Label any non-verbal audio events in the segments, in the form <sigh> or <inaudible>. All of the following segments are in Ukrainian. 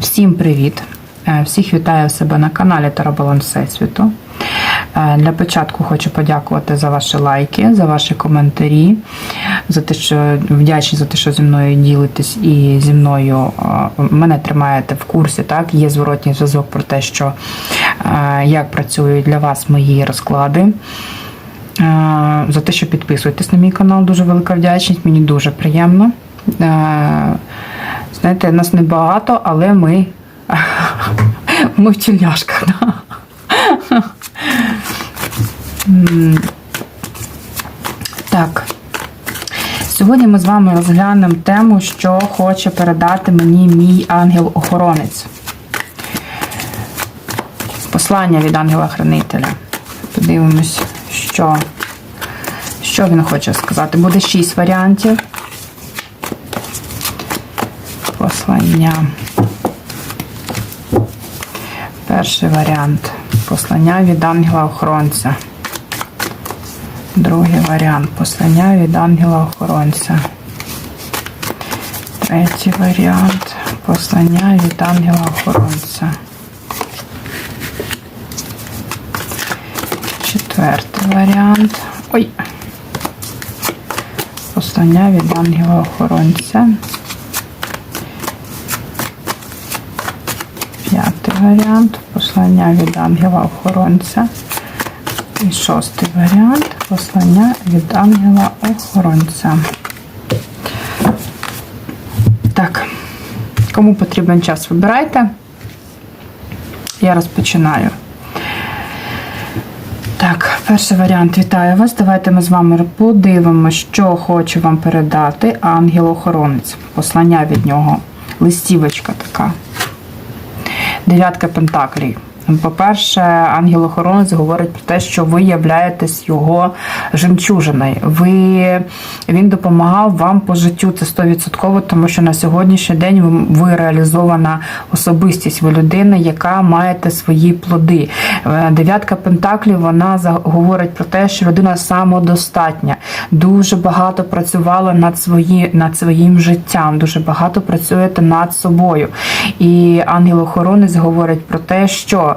Всім привіт! Е, Всіх вітаю себе на каналі Тарабалан Всесвіту. Е, Для початку хочу подякувати за ваші лайки, за ваші коментарі, за те, що вдячні за те, що зі мною ділитесь і зі мною е, мене тримаєте в курсі. Так, є зворотній зв'язок про те, що як працюють для вас мої розклади. За те, що підписуєтесь на мій канал, дуже велика вдячність, мені дуже приємно. Е, Знаєте, нас небагато, але ми, <laughs> ми в тюляшках. Да? Так. Сьогодні ми з вами розглянемо тему, що хоче передати мені мій ангел-охоронець. Послання від ангела-хранителя. Подивимось, що, що він хоче сказати. Буде шість варіантів. Послання. Перший варіант. Послання від ангела-охоронця. Другий варіант. Послання від ангела-охоронця. Третій варіант. Послання від ангела-охоронця. Четвертий варіант. Ой. Послання від ангела-охоронця. П'ятий варіант. Послання від ангела-охоронця. І шостий варіант. Послання від ангела-охоронця. Так. Кому потрібен час, вибирайте. Я розпочинаю. Так, перший варіант. Вітаю вас. Давайте ми з вами подивимося, що хоче вам передати ангел-охоронець. Послання від нього. Листівочка така. Дев'ятка пентаклів. По-перше, ангел-охоронець говорить про те, що ви являєтесь його жемчужиною. Ви, він допомагав вам по життю. Це 100%, тому що на сьогоднішній день ви, реалізована особистість. Ви людина, яка маєте свої плоди. Е, Дев'ятка пентаклів вона говорить про те, що людина самодостатня, дуже багато працювала над, свої, над своїм життям, дуже багато працюєте над собою. І ангел-охоронець говорить про те, що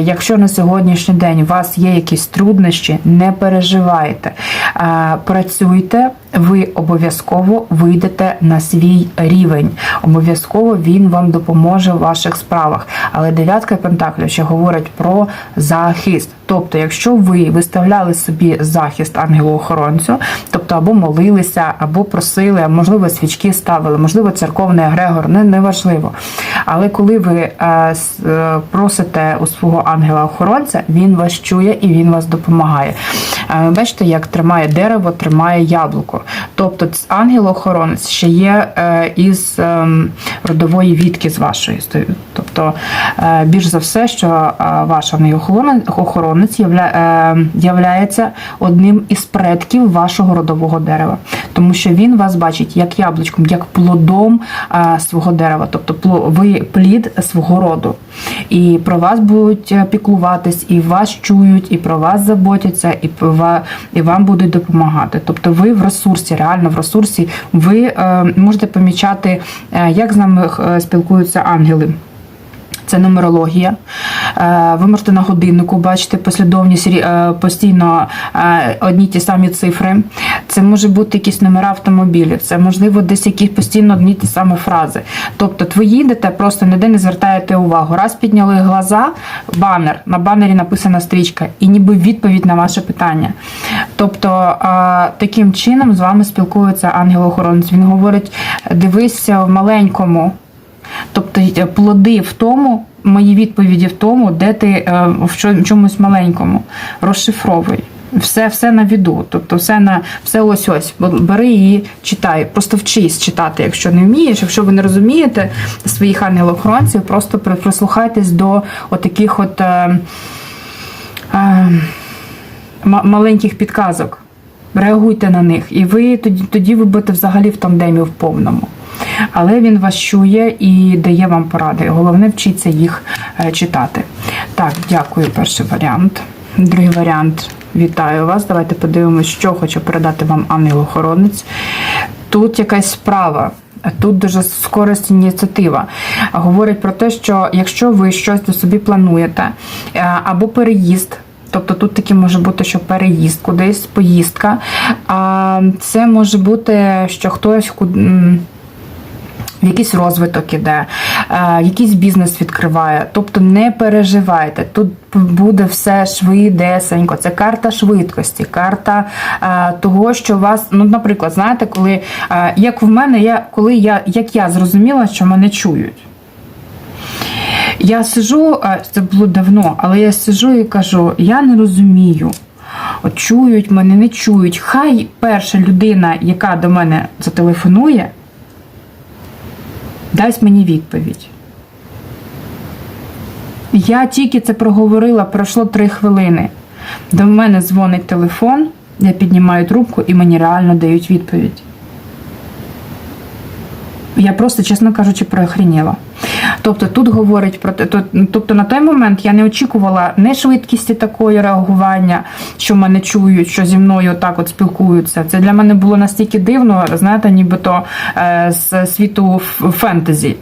якщо на сьогоднішній день у вас є якісь труднощі, не переживайте. Е, Працюйте, ви обов'язково вийдете на свій рівень. Обов'язково він вам допоможе в ваших справах. Але дев'ятка пентаклів ще говорить про захист. Тобто, якщо ви виставляли собі захист ангелу-охоронцю, тобто або молилися, або просили, а можливо, свічки ставили, можливо, церковний егрегор, не, неважливо. Але коли ви е, е, просите у свого ангела-охоронця, він вас чує і він вас допомагає. Е, бачите, як тримає дерево, тримає яблуко. Тобто ц- ангел-охоронець ще є е, із ем, родової відки з вашої. Тобто, е, більш за все, що е, ваш ангел-охоронець явля, являється одним із предків вашого родового дерева, тому що він вас бачить як яблучком, як плодом свого дерева, тобто ви плід свого роду. І про вас будуть піклуватись, і вас чують, і про вас заботяться, і вам будуть допомагати. Тобто ви в ресурсі, реально в ресурсі, ви е, можете помічати, е, як з нами е, спілкуються ангели. Це нумерологія. Е, Ви можете на годиннику бачити послідовність е, постійно е, одні ті самі цифри. Це може бути якісь номера автомобілів, це можливо десь якісь постійно одні ті самі фрази. Тобто, ви їдете, просто ніде не звертаєте увагу. Раз підняли глаза, банер, на банері написана стрічка, і ніби відповідь на ваше питання. Тобто, таким чином з вами спілкується ангел-охоронець. Він говорить: дивися в маленькому. Тобто е, плоди в тому, мої відповіді в тому, де ти е, в чомусь маленькому розшифровуй. Все, все на віду, тобто все на все ось ось. Бери і читай. Просто вчись читати, якщо не вмієш. Якщо ви не розумієте своїх ангелів-охоронців, просто прислухайтесь до отаких от е, е, маленьких підказок. Реагуйте на них, і ви тоді, тоді ви будете взагалі в тандемі в повному. Але він вас чує і дає вам поради. Головне вчіться їх е, читати. Так, дякую, перший варіант. Другий варіант. Вітаю вас. Давайте подивимося, що хоче передати вам ангел-охоронець. Тут якась справа. Тут дуже скорость ініціатива. Говорить про те, що якщо ви щось до собі плануєте, е, або переїзд. Тобто тут таки може бути, що переїзд кудись, поїздка. Це може бути, що хтось якийсь розвиток іде, е, якийсь бізнес відкриває. Тобто не переживайте. Тут буде все швидесенько. Це карта швидкості, карта е, того, що вас, ну, наприклад, знаєте, коли е, як в мене, я коли я як я зрозуміла, що мене чують. Я сижу, це було давно, але я сижу і кажу: я не розумію. От чують мене, не чують. Хай перша людина, яка до мене зателефонує, дасть мені відповідь. Я тільки це проговорила, пройшло три хвилини. До мене дзвонить телефон, я піднімаю трубку і мені реально дають відповідь. Я просто, чесно кажучи, проохреніла. Тобто тут говорить про те, тобто на той момент я не очікувала не швидкісті такої реагування, що мене чують, що зі мною так от спілкуються. Це для мене було настільки дивно, знаєте, нібито е, з світу фентезі.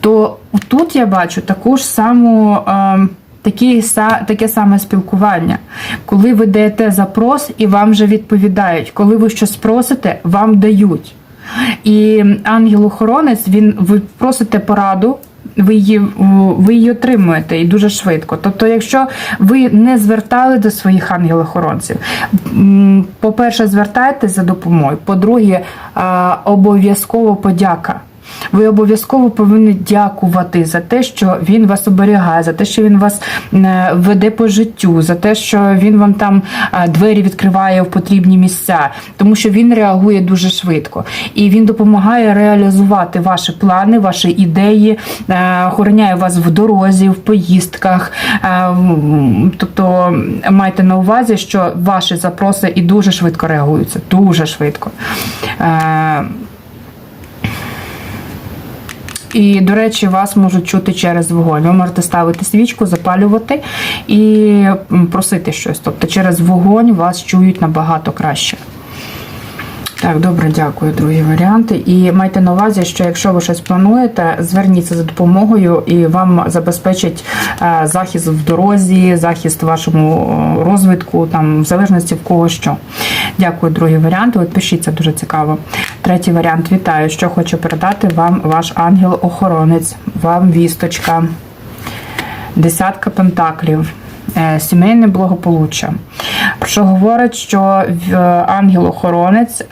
То тут я бачу таку ж саму. Е, Такі, таке саме спілкування. Коли ви даєте запрос і вам вже відповідають, коли ви щось просите, вам дають. І ангел-охоронець, він ви просите пораду. Ви її, ви її отримуєте і дуже швидко. Тобто, якщо ви не звертали до своїх ангел-охоронців, по-перше, звертайтеся за допомогою. По-друге, обов'язково подяка. Ви обов'язково повинні дякувати за те, що він вас оберігає, за те, що він вас е, веде по життю, за те, що він вам там е, двері відкриває в потрібні місця, тому що він реагує дуже швидко і він допомагає реалізувати ваші плани, ваші ідеї, е, охороняє вас в дорозі, в поїздках. Тобто майте на увазі, що ваші запроси і дуже швидко реагуються, дуже швидко. І, до речі, вас можуть чути через вогонь. Ви можете ставити свічку, запалювати і просити щось. Тобто через вогонь вас чують набагато краще. Так, добре, дякую, другі варіанти. І майте на увазі, що якщо ви щось плануєте, зверніться за допомогою і вам забезпечать е, захист в дорозі, захист вашому е, розвитку, там в залежності в кого що. Дякую, другий варіант. От пишіть, це дуже цікаво. Третій варіант. Вітаю, що хочу передати вам ваш ангел-охоронець, вам вісточка. Десятка пентаклів, е, сімейне благополуччя. Що говорить, що в- ангел-охоронець е,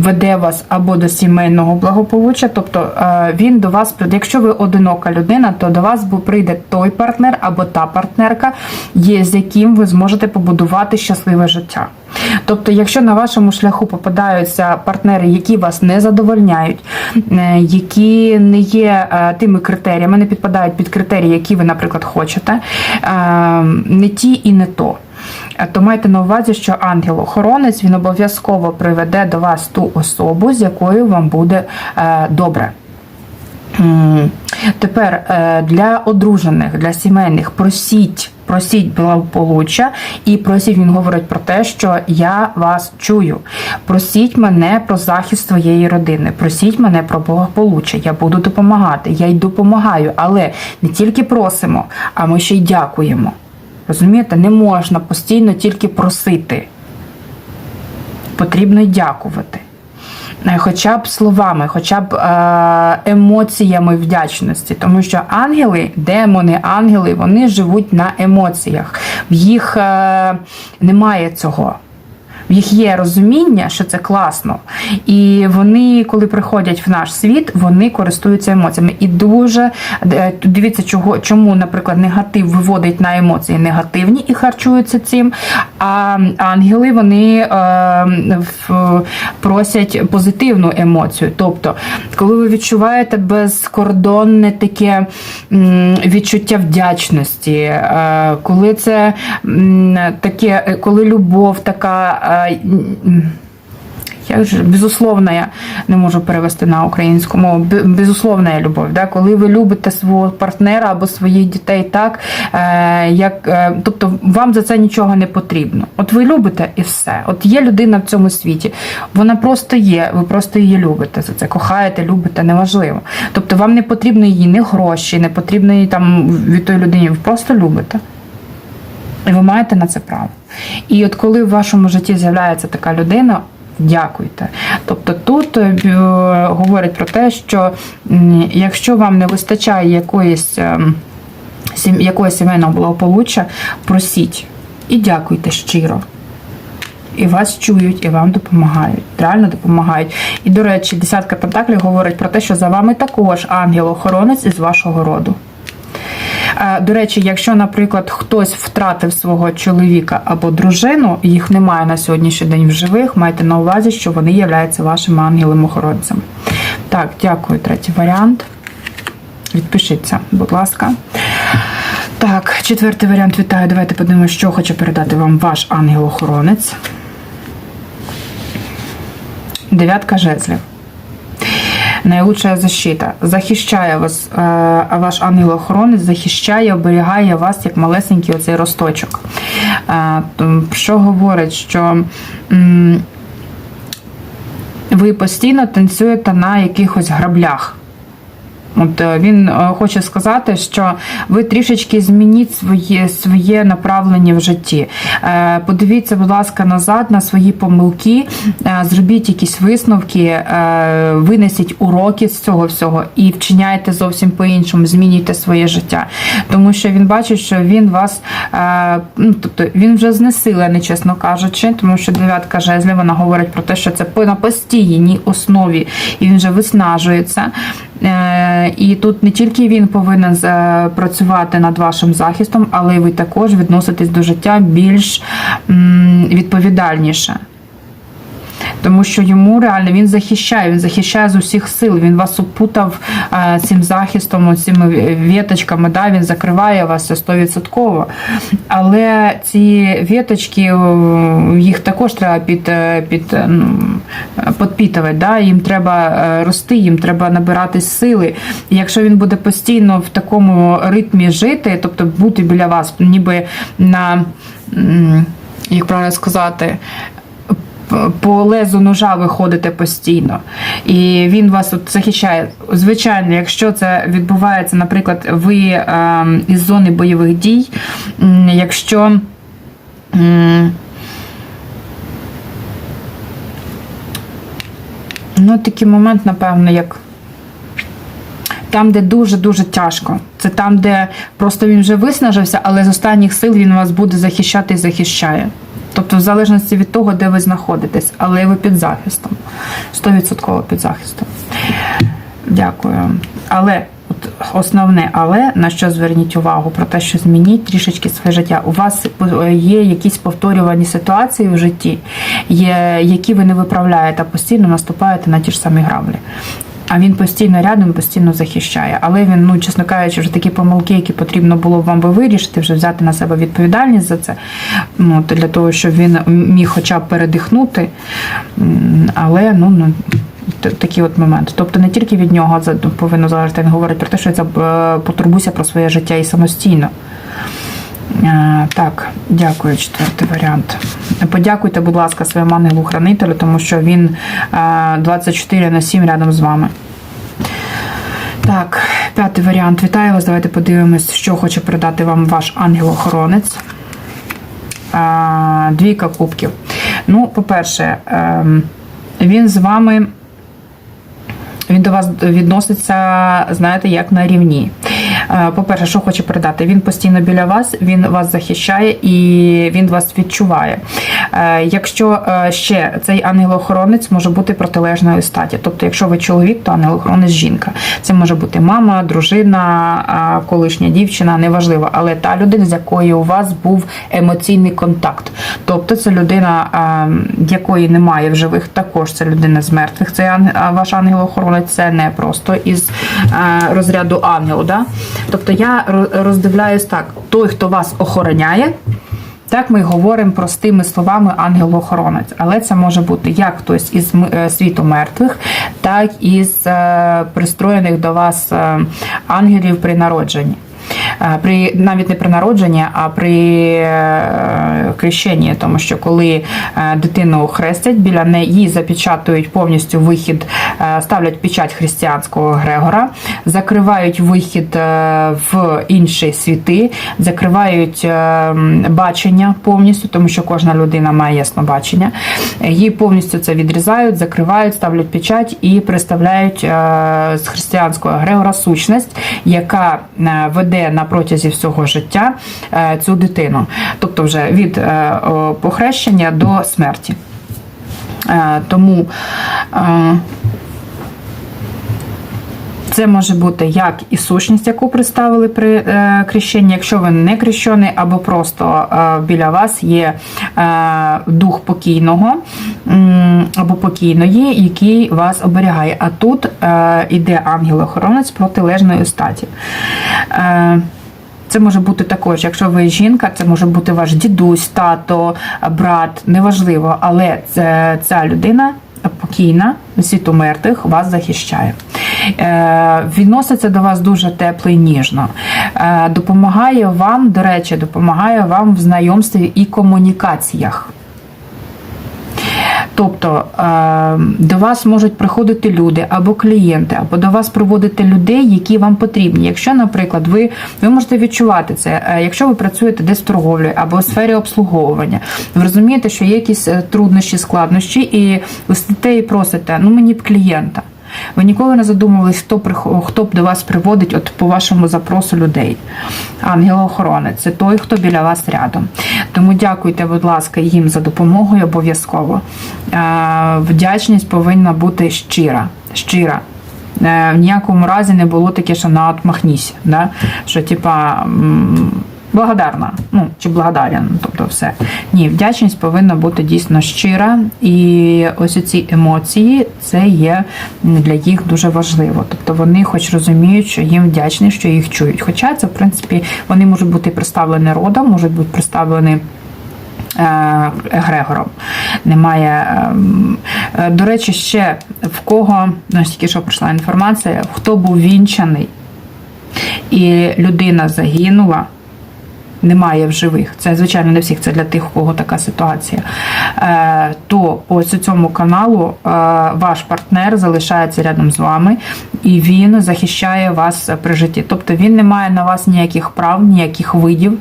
веде вас або до сімейного благополуччя, тобто е, він до вас. Якщо ви одинока людина, то до вас прийде той партнер або та партнерка, з яким ви зможете побудувати щасливе життя. Тобто, якщо на вашому шляху попадаються партнери, які вас не задовольняють, е, які не є е, тими критеріями, не підпадають під критерії, які ви, наприклад, хочете, не ті і не то. Е, То майте на увазі, що ангел-охоронець він обов'язково приведе до вас ту особу, з якою вам буде е, добре. Тепер е, для одружених, для сімейних просіть, просіть благополуччя і просіть, він говорить про те, що я вас чую. Просіть мене про захист своєї родини, просіть мене про благополуччя. Я буду допомагати, я й допомагаю, але не тільки просимо, а ми ще й дякуємо. Розумієте, не можна постійно тільки просити. Потрібно дякувати. Е, Хоча б словами, хоча б е, емоціями вдячності, тому що ангели, демони, ангели, вони живуть на емоціях. В їх е, немає цього. В їх є розуміння, що це класно, і вони, коли приходять в наш світ, вони користуються емоціями. І дуже е, дивіться, чого чому, наприклад, негатив виводить на емоції негативні і харчуються цим. А ангели вони е, в- просять позитивну емоцію. Тобто, коли ви відчуваєте безкордонне таке відчуття вдячності, е, коли це таке, коли любов така. Як же безусловна, я не можу перевести на українську мову. Безусловна любов. Да? Коли ви любите свого партнера або своїх дітей так, е, як, е, тобто вам за це нічого не потрібно. От ви любите і все. От є людина в цьому світі, вона просто є, ви просто її любите за це, кохаєте, любите, неважливо. Тобто вам не потрібно її ні гроші, не потрібно її там від тої людини, ви просто любите. І ви маєте на це право. І от коли в вашому житті з'являється така людина, дякуйте. Тобто тут е, говорить про те, що якщо вам не вистачає якоїсь, ем, якогось сімейного благополуччя, просіть і дякуйте щиро. І вас чують, і вам допомагають. Реально допомагають. І, до речі, десятка пентаклів говорить про те, що за вами також ангел-охоронець із вашого роду. Е, До речі, якщо, наприклад, хтось втратив свого чоловіка або дружину, їх немає на сьогоднішній день в живих, майте на увазі, що вони являються вашими ангелом-охоронцем. Так, дякую, третій варіант. Відпишіться, будь ласка. Так, четвертий варіант вітаю. Давайте подивимося, що хоче передати вам ваш ангел-охоронець. Дев'ятка жезлів. Найлучшая защита. Захищає вас, е, ваш ангел-охоронець захищає, оберігає вас як малесенький оцей росточок. Е, Що говорить, що ви постійно танцюєте на якихось граблях. От е, він е, хоче сказати, що ви трішечки змініть своє, своє направлення в житті. Е, Подивіться, будь ласка, назад на свої помилки, зробіть якісь висновки, винесіть уроки з цього всього і вчиняйте зовсім по-іншому, змінюйте своє життя. Тому що він бачить, що він вас, ну тобто він вже знесилений, чесно кажучи, тому що дев'ятка жезлів вона говорить про те, що це на постійній основі, і він вже виснажується. Е, І тут не тільки він повинен е, працювати над вашим захистом, але й ви також відноситесь до життя більш відповідальніше. Тому що йому реально він захищає, він захищає з усіх сил. Він вас опутав е, цим захистом, цими віточками, да, він закриває вас це 100%. Але ці віточки, їх також треба під, е, під, е, ну, підпітувати, да? їм треба рости, їм треба набирати сили. І якщо він буде постійно в такому ритмі жити, тобто бути біля вас, ніби на, як правильно сказати, по лезу ножа ви ходите постійно, і він вас от захищає. Звичайно, якщо це відбувається, наприклад, ви е, із зони бойових дій, якщо ну, такий момент, напевно, як там, де дуже-дуже тяжко. Це там, де просто він вже виснажився, але з останніх сил він вас буде захищати і захищає. Тобто, в залежності від того, де ви знаходитесь, але ви під захистом. 100% під захистом. Дякую. Але от основне, але на що зверніть увагу про те, що змініть трішечки своє життя. У вас є якісь повторювані ситуації в житті, які ви не виправляєте, а постійно наступаєте на ті ж самі граблі. А він постійно рядом, постійно захищає. Але він, ну чесно кажучи, вже такі помилки, які потрібно було вам би вирішити, вже взяти на себе відповідальність за це. Ну, для того, щоб він міг хоча б передихнути. Але ну, ну такий от момент. Тобто не тільки від нього це повинно залежати, він говорить про те, що я е, потурбуся про своє життя і самостійно. Е, Так, дякую, четвертий варіант. Подякуйте, будь ласка, своєму ангелу-хранителю, тому що він е, 24 на 7 рядом з вами. Так, п'ятий варіант. Вітаю вас. Давайте подивимось, що хоче передати вам ваш ангел-охоронець. Е, Двійка кубків. Ну, по-перше, ем, він з вами. Він до вас відноситься, знаєте, як на рівні. Е, По-перше, що хоче передати? Він постійно біля вас, він вас захищає і він вас відчуває. Е, Якщо е, ще цей ангел-охоронець може бути протилежної статі. Тобто, якщо ви чоловік, то ангел-охоронець жінка. Це може бути мама, дружина, колишня дівчина, неважливо, але та людина, з якою у вас був емоційний контакт. Тобто це людина, якої немає в живих, також це людина з мертвих. Це ваш ангел-охоронець, це не просто із розряду ангелу. Да? Тобто я роздивляюсь так: той, хто вас охороняє. Так ми говоримо простими словами ангел-охоронець, але це може бути як хтось із е, світу мертвих, так і із е, пристроєних до вас е, ангелів при народженні. Е, При навіть не при народженні, а при е, хрещенні, тому що коли е, дитину хрестять, біля неї запечатують повністю вихід, е, ставлять печать християнського Грегора, закривають вихід е, в інші світи, закривають е, бачення повністю, тому що кожна людина має ясно бачення. Її повністю це відрізають, закривають, ставлять печать і представляють е, з християнського Грегора сущність, яка е, веде на протязі всього життя е, цю дитину, тобто вже від е, похрещення до смерті. Е, Тому це може бути як і сущність, яку представили при е, крещенні, якщо ви не крещений, або просто е, біля вас є е, дух покійного або покійної, який вас оберігає. А тут іде ангел-охоронець протилежної статі. Це може бути також, якщо ви жінка, це може бути ваш дідусь, тато, брат, неважливо, але це, ця людина покійна, світ умертих вас захищає. Е, відноситься до вас дуже тепло і ніжно. Е, допомагає вам, до речі, допомагає вам в знайомстві і комунікаціях. Тобто е, до вас можуть приходити люди або клієнти, або до вас приводити людей, які вам потрібні. Якщо, наприклад, ви, ви можете відчувати це, е, якщо ви працюєте десь в торговлі або у сфері обслуговування, ви розумієте, що є якісь е, труднощі, складнощі, і ви сидите і просите, ну мені б клієнта. Ви ніколи не задумувались, хто хто до вас приводить от по вашому запросу людей. Ангел-охоронець це той, хто біля вас рядом. Тому дякуйте, будь ласка, їм за допомогою обов'язково. Е, Вдячність повинна бути щира. щира. Е, В ніякому разі не було таке, що на отмахніся, да? що типа. Благодарна, ну чи благодарен, тобто все. Ні, вдячність повинна бути дійсно щира, і ось ці емоції це є для їх дуже важливо. Тобто вони хоч розуміють, що їм вдячні, що їх чують. Хоча це, в принципі, вони можуть бути представлені родом, можуть бути представлені е, Грегором. Немає. ем, е, До речі, ще в кого, ну, тільки що прийшла інформація, хто був вінчаний і людина загинула. Немає в живих. Це, звичайно, не всіх, це для тих, у кого така ситуація. Е, то по цьому каналу е, ваш партнер залишається рядом з вами і він захищає вас при житті. Тобто він не має на вас ніяких прав, ніяких видів, е,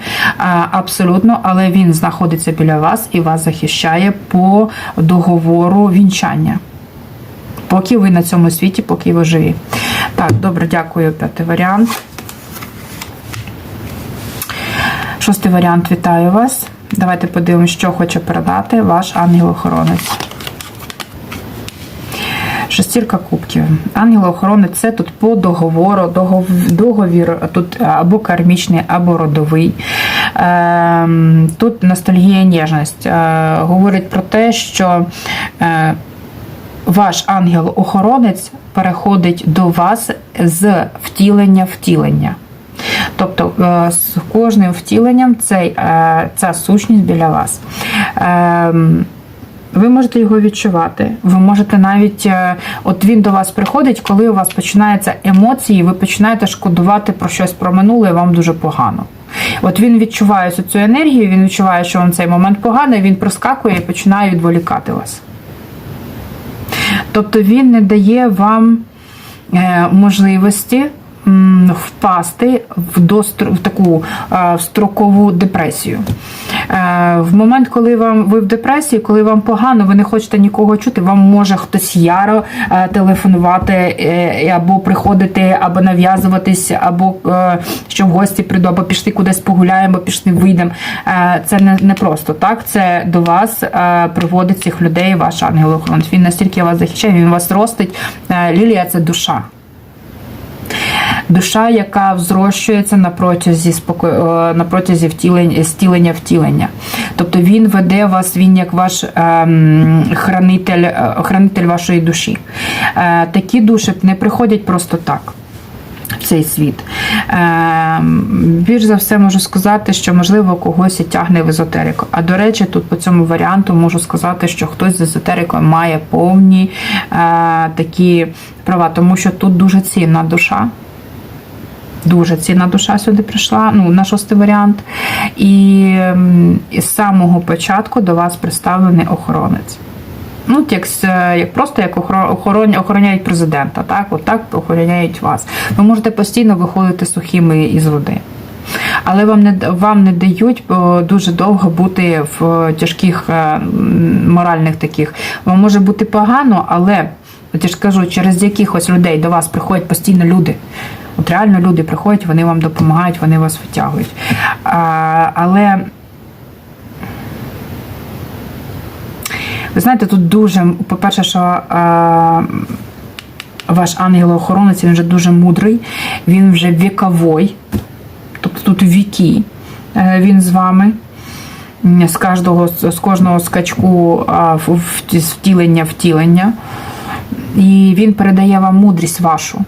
абсолютно, але він знаходиться біля вас і вас захищає по договору вінчання. Поки ви на цьому світі, поки ви живі. Так, добре, дякую. П'ятий варіант. Шостий варіант вітаю вас. Давайте подивимося, що хоче передати ваш ангел-охоронець. Шестірка кубків. Ангел-охоронець це тут по договору, догов- договір тут або кармічний, або родовий. Ем, Тут ностальгія ніжність. Е, Говорить про те, що е, ваш ангел-охоронець переходить до вас з втілення втілення. Тобто е, з кожним втіленням цей, е, ця сущність біля вас. Ем, Ви можете його відчувати. Ви можете навіть, е, от він до вас приходить, коли у вас починаються емоції, ви починаєте шкодувати про щось про минуле, і вам дуже погано. От він відчуває цю енергію, він відчуває, що вам цей момент поганий, він проскакує і починає відволікати вас. Тобто він не дає вам можливості впасти в, достр... в таку е, строкову депресію. Е, В момент, коли вам ви в депресії, коли вам погано, ви не хочете нікого чути, вам може хтось яро е, телефонувати або приходити, або нав'язуватись, або що в гості прийду, або пішли кудись погуляємо, пішли вийдемо. Це не, не просто так. Це до вас приводить цих людей, ваш ангел-охоронець. Він настільки вас захищає, він вас ростить. Лілія це душа. Душа, яка взрощується на протязі споко... е, на протязі втілення, стілення втілення. Тобто він веде вас, він як ваш ем, хранитель, е, хранитель вашої душі. Е, такі душі не приходять просто так. В цей світ. Е, більш за все можу сказати, що можливо когось і тягне в езотерику. А до речі, тут по цьому варіанту можу сказати, що хтось з езотерикою має повні е, такі права, тому що тут дуже цінна душа. Дуже цінна душа сюди прийшла, ну, на шостий варіант. І, і з самого початку до вас представлений охоронець. Ну, як, як просто як охорон, охороняють президента, так? От так охороняють вас. Ви можете постійно виходити сухими із води. Але вам не вам не дають дуже довго бути в тяжких е, моральних таких. Вам може бути погано, але от я ж кажу, через якихось людей до вас приходять постійно люди. От реально люди приходять, вони вам допомагають, вони вас витягують. А, але ви знаєте, тут дуже, по-перше, що а, ваш ангел-охоронець він вже дуже мудрий, він вже віковой, тобто тут віки е, він з вами. З кожного, з кожного скачку втілення втілення. І він передає вам мудрість вашу.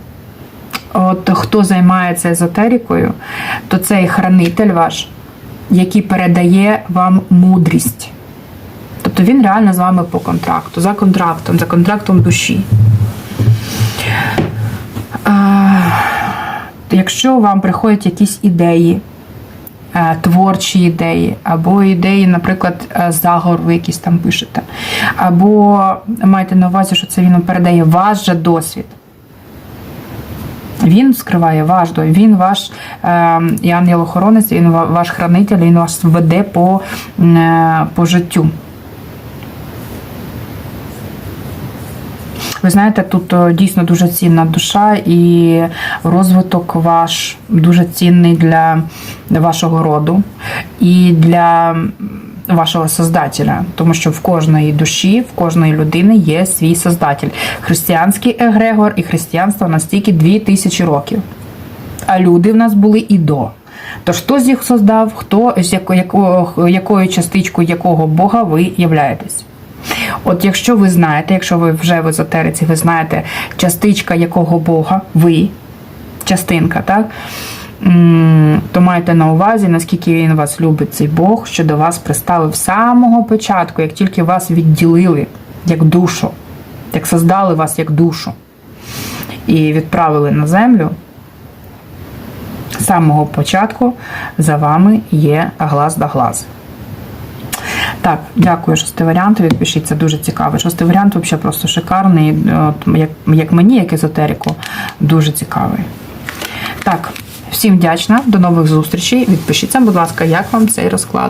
От хто займається езотерикою, то цей хранитель ваш, який передає вам мудрість. Тобто він реально з вами по контракту, за контрактом, за контрактом душі. Якщо вам приходять якісь ідеї, е, творчі ідеї, або ідеї, наприклад, е, заговор ви якісь там пишете, або маєте на увазі, що це він передає ваш же досвід. Він скриває ваш досвід, він ваш е, і ангел-охоронець, він ваш хранитель, він вас веде по, е, по життю. Ви знаєте, тут е, дійсно дуже цінна душа і розвиток ваш дуже цінний для вашого роду і для вашого создателя, тому що в кожної душі, в кожної людини є свій создатель. Християнський егрегор і християнство настільки 2000 років. А люди в нас були і до. То хто з їх создав, хто з яко, якого, якою частичкою якого Бога ви являєтесь? От якщо ви знаєте, якщо ви вже в езотериці, ви знаєте, частичка якого Бога, ви, частинка, так? То майте на увазі, наскільки він вас любить, цей Бог, що до вас приставив з самого початку, як тільки вас відділили як душу, як создали вас як душу і відправили на землю. З самого початку за вами є глаз да глаз. Так, дякую, шостий варіант. Відпишіться, дуже цікавий. Шостий варіант взагалі просто шикарний. От, як, як мені, як езотерику, дуже цікавий. Так, всім вдячна, до нових зустрічей. Відпишіться, будь ласка, як вам цей розклад.